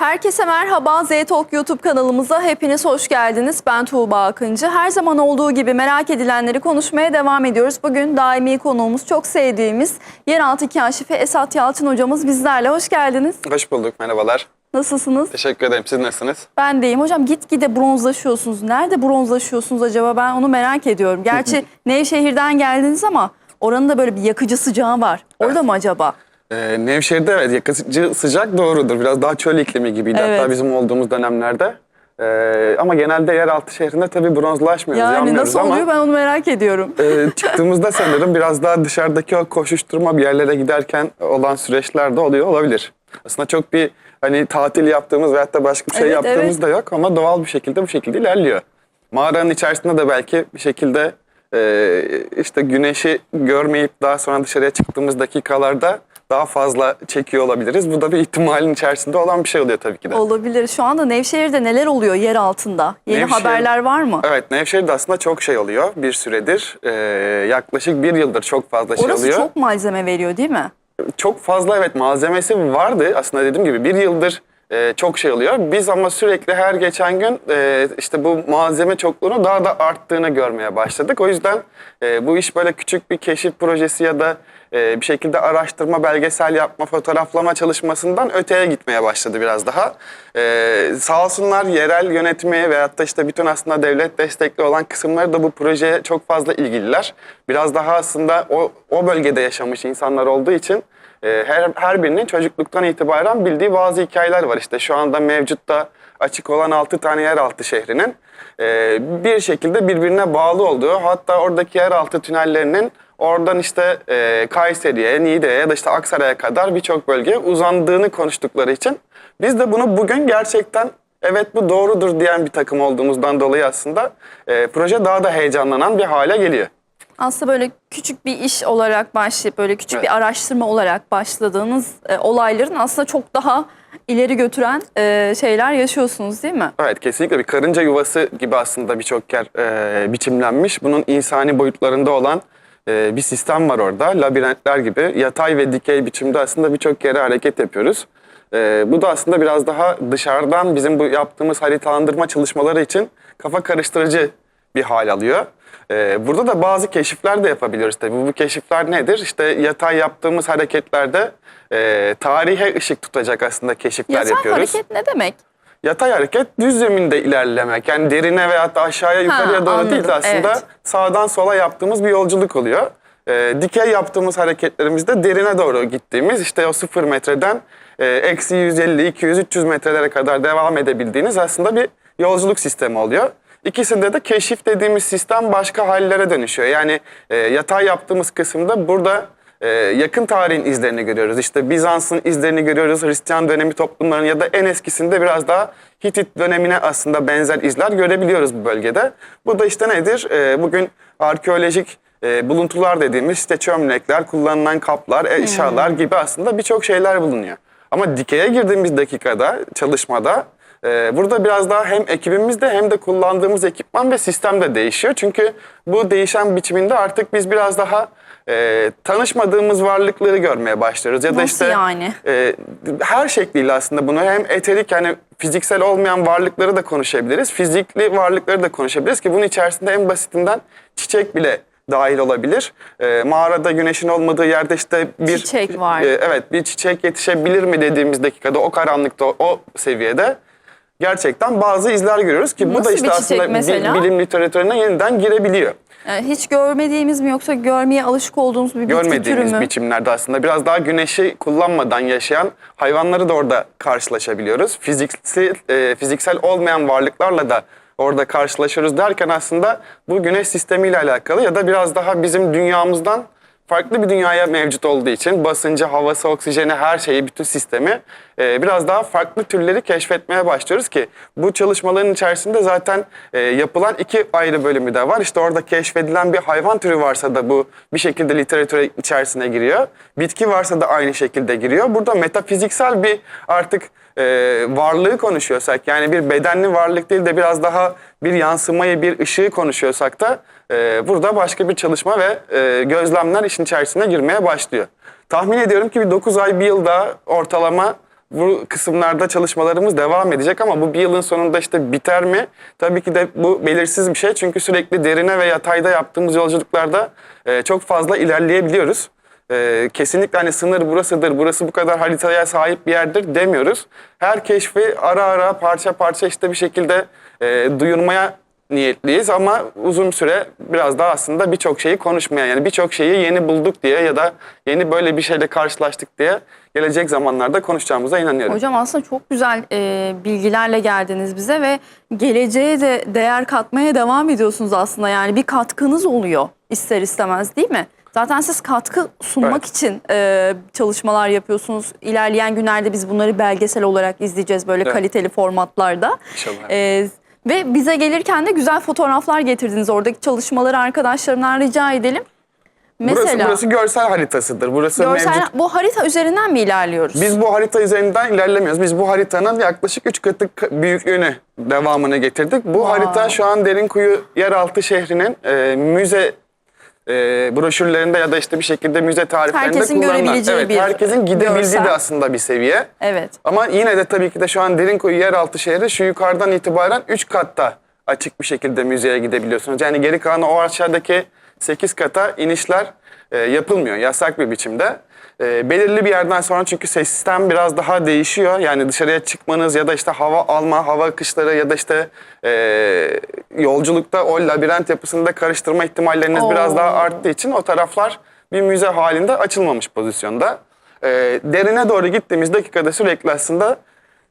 Herkese merhaba. Z-Talk YouTube kanalımıza hepiniz hoş geldiniz. Ben Tuğba Akıncı. Her zaman olduğu gibi merak edilenleri konuşmaya devam ediyoruz. Bugün daimi konuğumuz, çok sevdiğimiz yeraltı kaşifi Esat Yalçın hocamız bizlerle. Hoş geldiniz. Hoş bulduk, merhabalar. Nasılsınız? Teşekkür ederim. Siz nasılsınız? Ben deyim. Hocam gitgide bronzlaşıyorsunuz. Nerede bronzlaşıyorsunuz acaba? Ben onu merak ediyorum. Gerçi Nevşehir'den geldiniz ama oranın da böyle bir yakıcı sıcağı var. Orada mı acaba? Ee, Nevşehir'de evet yakıcı sıcak doğrudur. Biraz daha çöl iklimi gibiydi Evet. hatta bizim olduğumuz dönemlerde. Ee, ama genelde yeraltı şehrinde tabii bronzlaşmıyoruz, Yani yanmıyoruz nasıl ama oluyor ben onu merak ediyorum. e, çıktığımızda sanırım biraz daha dışarıdaki o koşuşturma bir yerlere giderken olan süreçler de oluyor olabilir. Aslında çok bir hani tatil yaptığımız veyahut da başka bir şey Evet, yaptığımız evet. da yok ama doğal bir şekilde bu şekilde ilerliyor. Mağaranın içerisinde de belki bir şekilde e, işte güneşi görmeyip daha sonra dışarıya çıktığımız dakikalarda daha fazla çekiyor olabiliriz. Bu da bir ihtimalin içerisinde olan bir şey oluyor tabii ki de. Olabilir. Şu anda Nevşehir'de neler oluyor yer altında? Yeni Nevşehir- haberler var mı? Evet Nevşehir'de aslında çok şey oluyor bir süredir. E, yaklaşık bir yıldır çok fazla şey Orası oluyor. çok malzeme veriyor değil mi? çok fazla evet malzemesi vardı. Aslında dediğim gibi bir yıldır e, çok şey oluyor. Biz ama sürekli her geçen gün e, işte bu malzeme çokluğunu daha da arttığını görmeye başladık. O yüzden e, bu iş böyle küçük bir keşif projesi ya da e, bir şekilde araştırma, belgesel yapma, fotoğraflama çalışmasından öteye gitmeye başladı biraz daha. E, sağ olsunlar yerel yönetimi veyahut da işte bütün aslında devlet destekli olan kısımları da bu projeye çok fazla ilgililer. Biraz daha aslında o, o bölgede yaşamış insanlar olduğu için e, her, her birinin çocukluktan itibaren bildiği bazı hikayeler var. İşte şu anda mevcutta açık olan 6 tane yeraltı şehrinin e, bir şekilde birbirine bağlı olduğu hatta oradaki yeraltı tünellerinin oradan işte e, Kayseri'ye, Niğde'ye ya da işte Aksaray'a kadar birçok bölgeye uzandığını konuştukları için biz de bunu bugün gerçekten evet bu doğrudur diyen bir takım olduğumuzdan dolayı aslında e, proje daha da heyecanlanan bir hale geliyor. Aslında böyle küçük bir iş olarak başlayıp böyle küçük Evet. bir araştırma olarak başladığınız e, olayların aslında çok daha ileri götüren e, şeyler yaşıyorsunuz değil mi? Evet kesinlikle bir karınca yuvası gibi aslında birçok yer e, biçimlenmiş. Bunun insani boyutlarında olan e, bir sistem var orada. Labirentler gibi yatay ve dikey biçimde aslında birçok yere hareket yapıyoruz. E, bu da aslında biraz daha dışarıdan bizim bu yaptığımız haritalandırma çalışmaları için kafa karıştırıcı bir hal alıyor. E, burada da bazı keşifler de yapabiliyoruz tabii. Bu keşifler nedir? İşte yatay yaptığımız hareketlerde e, tarihe ışık tutacak aslında keşifler Yatay yapıyoruz. hareket ne demek? Yatay hareket düz zeminde ilerlemek. Yani derine veyahut da aşağıya yukarıya doğru anladım, değil de aslında evet. sağdan sola yaptığımız bir yolculuk oluyor. Ee, dikey yaptığımız hareketlerimizde derine doğru gittiğimiz işte o sıfır metreden e, eksi 150, 200, 300 metrelere kadar devam edebildiğiniz aslında bir yolculuk sistemi oluyor. İkisinde de keşif dediğimiz sistem başka hallere dönüşüyor. Yani e, yatay yaptığımız kısımda burada ee, yakın tarihin izlerini görüyoruz. İşte Bizans'ın izlerini görüyoruz. Hristiyan dönemi toplumlarının ya da en eskisinde biraz daha Hitit dönemine aslında benzer izler görebiliyoruz bu bölgede. Bu da işte nedir? Ee, bugün arkeolojik e, buluntular dediğimiz işte çömlekler, kullanılan kaplar, eşyalar gibi aslında birçok şeyler bulunuyor. Ama dikeye girdiğimiz dakikada, çalışmada ee, burada biraz daha hem ekibimizde hem de kullandığımız ekipman ve sistem de değişiyor. Çünkü bu değişen biçiminde artık biz biraz daha e, tanışmadığımız varlıkları görmeye başlıyoruz. Ya da Nasıl işte yani? e, her şekliyle aslında bunu hem eterik yani fiziksel olmayan varlıkları da konuşabiliriz. Fizikli varlıkları da konuşabiliriz ki bunun içerisinde en basitinden çiçek bile dahil olabilir. E, mağarada güneşin olmadığı yerde işte bir Çiçek var. e, evet bir çiçek yetişebilir mi dediğimiz dakikada o karanlıkta o seviyede gerçekten bazı izler görüyoruz ki bu Nasıl da bir işte çiçek aslında bi- mesela? bilim literatürüne yeniden girebiliyor. Yani hiç görmediğimiz mi yoksa görmeye alışık olduğumuz bir bitki türü Görmediğimiz mü? biçimlerde aslında biraz daha güneşi kullanmadan yaşayan hayvanları da orada karşılaşabiliyoruz. Fiziksel, e, fiziksel olmayan varlıklarla da orada karşılaşıyoruz derken aslında bu güneş sistemiyle alakalı ya da biraz daha bizim dünyamızdan farklı bir dünyaya mevcut olduğu için basıncı, havası, oksijeni her şeyi, bütün sistemi e, biraz daha farklı türleri keşfetmeye başlıyoruz ki bu çalışmaların içerisinde zaten e, yapılan iki ayrı bölümü de var. İşte orada keşfedilen bir hayvan türü varsa da bu bir şekilde literatüre içerisine giriyor. Bitki varsa da aynı şekilde giriyor. Burada metafiziksel bir artık e, varlığı konuşuyorsak yani bir bedenli varlık değil de biraz daha bir yansımayı, bir ışığı konuşuyorsak da e, burada başka bir çalışma ve e, gözlemler işin içerisine girmeye başlıyor. Tahmin ediyorum ki bir 9 ay, bir yıl daha ortalama bu kısımlarda çalışmalarımız devam edecek ama bu bir yılın sonunda işte biter mi? Tabii ki de bu belirsiz bir şey çünkü sürekli derine ve yatayda yaptığımız yolculuklarda e, çok fazla ilerleyebiliyoruz. E, kesinlikle hani sınır burasıdır, burası bu kadar haritaya sahip bir yerdir demiyoruz. Her keşfi ara ara parça parça işte bir şekilde e, duyurmaya niyetliyiz ama uzun süre biraz daha aslında birçok şeyi konuşmaya yani birçok şeyi yeni bulduk diye ya da yeni böyle bir şeyle karşılaştık diye gelecek zamanlarda konuşacağımıza inanıyorum. Hocam aslında çok güzel e, bilgilerle geldiniz bize ve geleceğe de değer katmaya devam ediyorsunuz aslında. Yani bir katkınız oluyor ister istemez değil mi? Zaten siz katkı sunmak Evet. için e, çalışmalar yapıyorsunuz. İlerleyen günlerde biz bunları belgesel olarak izleyeceğiz böyle Evet. kaliteli formatlarda. İnşallah. E, ve bize gelirken de güzel fotoğraflar getirdiniz. Oradaki çalışmaları arkadaşlarımdan rica edelim. Burası, Mesela burası görsel haritasıdır. Burası görsel, mevcut. bu harita üzerinden mi ilerliyoruz? Biz bu harita üzerinden ilerlemiyoruz. Biz bu haritanın yaklaşık 3 katı büyüklüğünü devamını getirdik. Bu Wow. harita şu an Derinkuyu yeraltı şehrinin e, müze e, broşürlerinde ya da işte bir şekilde müze tariflerinde Herkesin kullanılan. görebileceği evet, bir herkesin gidebildiği görsel. de aslında bir seviye. Evet. Ama yine de tabii ki de şu an Derinkuyu yeraltı şehri şu yukarıdan itibaren 3 katta açık bir şekilde müzeye gidebiliyorsunuz. Yani geri kalan o aşağıdaki 8 kata inişler e, yapılmıyor yasak bir biçimde. E, belirli bir yerden sonra çünkü sistem biraz daha değişiyor. Yani dışarıya çıkmanız ya da işte hava alma, hava akışları ya da işte e, yolculukta o labirent yapısında karıştırma ihtimalleriniz Oo. biraz daha arttığı için o taraflar bir müze halinde açılmamış pozisyonda. E, derine doğru gittiğimiz dakikada sürekli aslında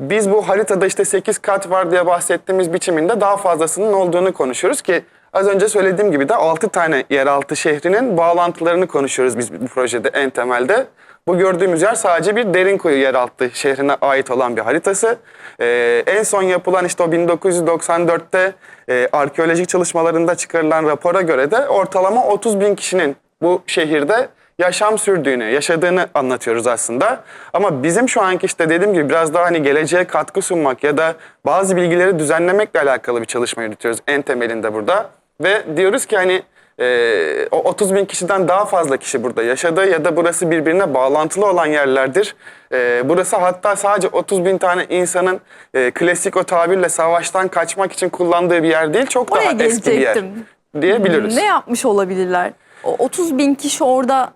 biz bu haritada işte 8 kat var diye bahsettiğimiz biçiminde daha fazlasının olduğunu konuşuyoruz ki az önce söylediğim gibi de 6 tane yeraltı şehrinin bağlantılarını konuşuyoruz biz bu projede en temelde. Bu gördüğümüz yer sadece bir Derinkuyu yeraltı şehrine ait olan bir haritası. Ee, en son yapılan işte o 1994'te e, arkeolojik çalışmalarında çıkarılan rapora göre de ortalama 30 bin kişinin bu şehirde yaşam sürdüğünü, yaşadığını anlatıyoruz aslında. Ama bizim şu anki işte dediğim gibi biraz daha hani geleceğe katkı sunmak ya da bazı bilgileri düzenlemekle alakalı bir çalışma yürütüyoruz en temelinde burada. Ve diyoruz ki hani e, o 30 bin kişiden daha fazla kişi burada yaşadı ya da burası birbirine bağlantılı olan yerlerdir. E, burası hatta sadece 30 bin tane insanın e, klasik o tabirle savaştan kaçmak için kullandığı bir yer değil. Çok Oraya daha eski bir yer gelecektim. diyebiliriz. Ne yapmış olabilirler? O 30 bin kişi orada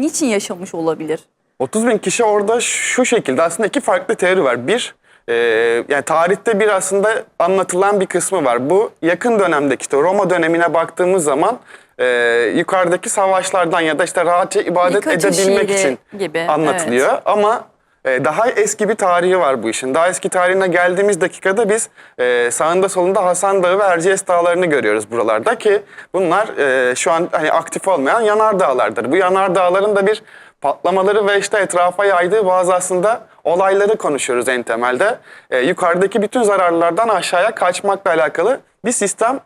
niçin yaşamış olabilir? 30 bin kişi orada şu şekilde aslında iki farklı teori var. Bir, e, yani tarihte bir aslında anlatılan bir kısmı var. Bu yakın dönemdeki işte Roma dönemine baktığımız zaman e, yukarıdaki savaşlardan ya da işte rahatça ibadet Birkaç edebilmek için gibi, anlatılıyor. Ama e, daha eski bir tarihi var bu işin. Daha eski tarihine geldiğimiz dakikada biz e, sağında solunda Hasan Dağı ve Erciyes Dağları'nı görüyoruz buralarda ki bunlar e, şu an hani aktif olmayan yanar dağlardır. Bu yanar dağların da bir patlamaları ve işte etrafa yaydığı bazı aslında olayları konuşuyoruz en temelde. E, yukarıdaki bütün zararlardan aşağıya kaçmakla alakalı bir sistem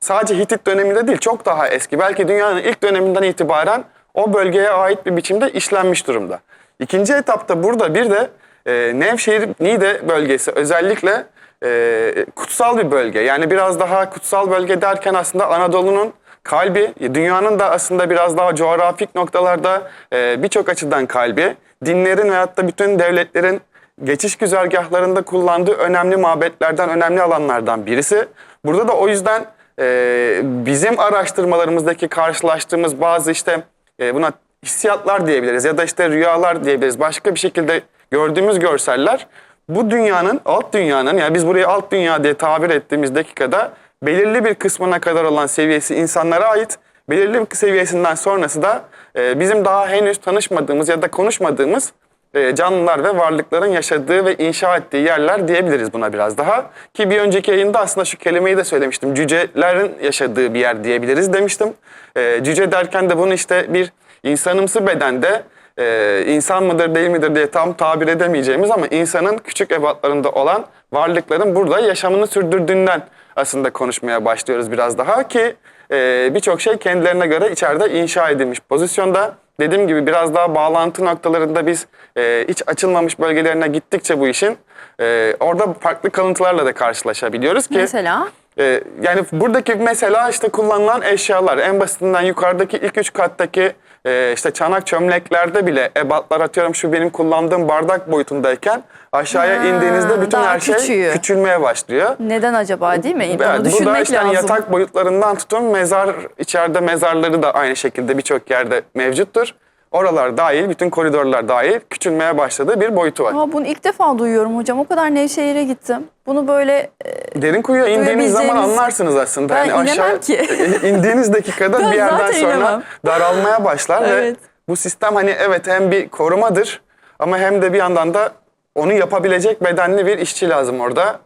sadece Hitit döneminde değil çok daha eski. Belki dünyanın ilk döneminden itibaren o bölgeye ait bir biçimde işlenmiş durumda. İkinci etapta burada bir de e, Nevşehir Niğde bölgesi özellikle e, kutsal bir bölge. Yani biraz daha kutsal bölge derken aslında Anadolu'nun kalbi, dünyanın da aslında biraz daha coğrafik noktalarda e, birçok açıdan kalbi. Dinlerin veyahut da bütün devletlerin geçiş güzergahlarında kullandığı önemli mabetlerden, önemli alanlardan birisi. Burada da o yüzden e, bizim araştırmalarımızdaki karşılaştığımız bazı işte e, buna hissiyatlar diyebiliriz ya da işte rüyalar diyebiliriz. Başka bir şekilde gördüğümüz görseller bu dünyanın, alt dünyanın yani biz burayı alt dünya diye tabir ettiğimiz dakikada belirli bir kısmına kadar olan seviyesi insanlara ait. Belirli bir seviyesinden sonrası da e, bizim daha henüz tanışmadığımız ya da konuşmadığımız e, canlılar ve varlıkların yaşadığı ve inşa ettiği yerler diyebiliriz buna biraz daha. Ki bir önceki yayında aslında şu kelimeyi de söylemiştim. Cücelerin yaşadığı bir yer diyebiliriz demiştim. E, cüce derken de bunu işte bir insanımsı bedende e, insan mıdır değil midir diye tam tabir edemeyeceğimiz ama insanın küçük ebatlarında olan varlıkların burada yaşamını sürdürdüğünden aslında konuşmaya başlıyoruz biraz daha ki e, birçok şey kendilerine göre içeride inşa edilmiş pozisyonda. Dediğim gibi biraz daha bağlantı noktalarında biz e, hiç açılmamış bölgelerine gittikçe bu işin e, orada farklı kalıntılarla da karşılaşabiliyoruz ki Mesela Ee, yani buradaki mesela işte kullanılan eşyalar en basitinden yukarıdaki ilk üç kattaki e, işte çanak çömleklerde bile ebatlar atıyorum şu benim kullandığım bardak boyutundayken aşağıya Ha, indiğinizde bütün daha her şey küçüğü. küçülmeye başlıyor. Neden acaba değil mi? Evet, Bunu bu da düşünmek işte hani lazım. yatak boyutlarından tutun mezar içeride mezarları da aynı şekilde birçok yerde mevcuttur. Oralar dahil, bütün koridorlar dahil küçülmeye başladığı bir boyutu var. Aa, bunu ilk defa duyuyorum hocam. O kadar Nevşehir'e gittim. Bunu böyle e, Derin kuyuya indiğiniz zaman anlarsınız aslında. Ben Hani inemem ki. indiğiniz dakikada bir yerden sonra inemem. daralmaya başlar ve Evet. bu sistem hani evet hem bir korumadır ama hem de bir yandan da onu yapabilecek bedenli bir işçi lazım orada.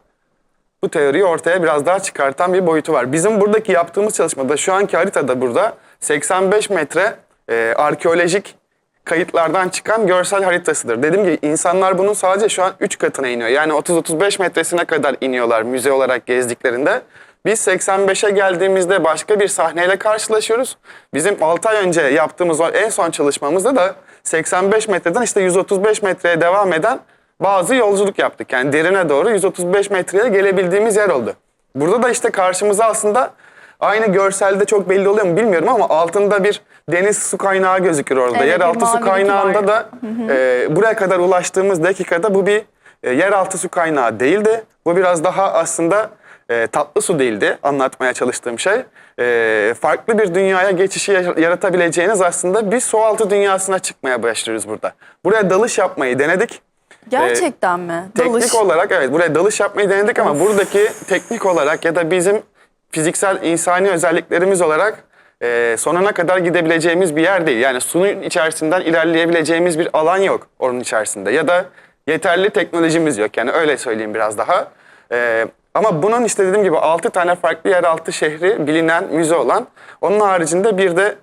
Bu teoriyi ortaya biraz daha çıkartan bir boyutu var. Bizim buradaki yaptığımız çalışmada şu anki haritada burada 85 metre e, arkeolojik kayıtlardan çıkan görsel haritasıdır. Dediğim gibi insanlar bunun sadece şu an 3 katına iniyor. Yani 30-35 metresine kadar iniyorlar müze olarak gezdiklerinde. Biz 85'e geldiğimizde başka bir sahneyle karşılaşıyoruz. Bizim 6 ay önce yaptığımız en son çalışmamızda da 85 metreden işte 135 metreye devam eden bazı yolculuk yaptık. Yani derine doğru 135 metreye gelebildiğimiz yer oldu. Burada da işte karşımıza aslında aynı görselde çok belli oluyor mu bilmiyorum ama altında bir deniz su kaynağı gözükür orada. Evet, Yeraltı su kaynağında var. da e, buraya kadar ulaştığımız dakikada bu bir e, yeraltı su kaynağı değildi. Bu biraz daha aslında e, tatlı su değildi anlatmaya çalıştığım şey. E, farklı bir dünyaya geçişi ya- yaratabileceğiniz aslında bir sualtı dünyasına çıkmaya başlıyoruz burada. Buraya dalış yapmayı denedik. gerçekten mi? Teknik Dalış. olarak evet buraya dalış yapmayı denedik ama buradaki teknik olarak ya da bizim fiziksel insani özelliklerimiz olarak e, sonuna kadar gidebileceğimiz bir yer değil. Yani suyun içerisinden ilerleyebileceğimiz bir alan yok onun içerisinde ya da yeterli teknolojimiz yok. Yani öyle söyleyeyim biraz daha. E, ama bunun işte dediğim gibi 6 tane farklı yeraltı şehri bilinen müze olan onun haricinde bir de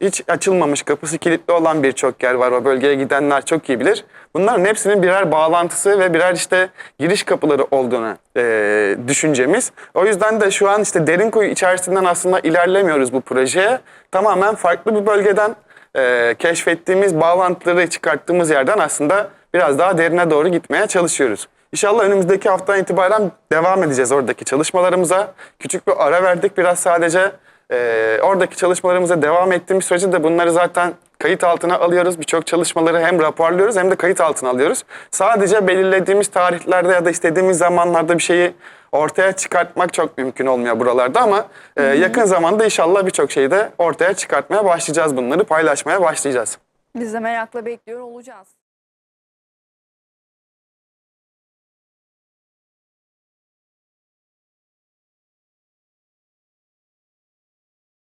hiç açılmamış, kapısı kilitli olan birçok yer var. O bölgeye gidenler çok iyi bilir. Bunların hepsinin birer bağlantısı ve birer işte giriş kapıları olduğunu eee, düşüncemiz. O yüzden de şu an işte derin kuyu içerisinden aslında ilerlemiyoruz bu projeye. Tamamen farklı bir bölgeden eee, keşfettiğimiz bağlantıları çıkarttığımız yerden aslında biraz daha derine doğru gitmeye çalışıyoruz. İnşallah önümüzdeki haftadan itibaren devam edeceğiz oradaki çalışmalarımıza. Küçük bir ara verdik biraz sadece. Ee, oradaki çalışmalarımıza devam ettiğimiz sürece de bunları zaten kayıt altına alıyoruz. Birçok çalışmaları hem raporluyoruz hem de kayıt altına alıyoruz. Sadece belirlediğimiz tarihlerde ya da istediğimiz zamanlarda bir şeyi ortaya çıkartmak çok mümkün olmuyor buralarda ama e, yakın zamanda inşallah birçok şeyi de ortaya çıkartmaya başlayacağız bunları paylaşmaya başlayacağız. Biz de merakla bekliyor olacağız.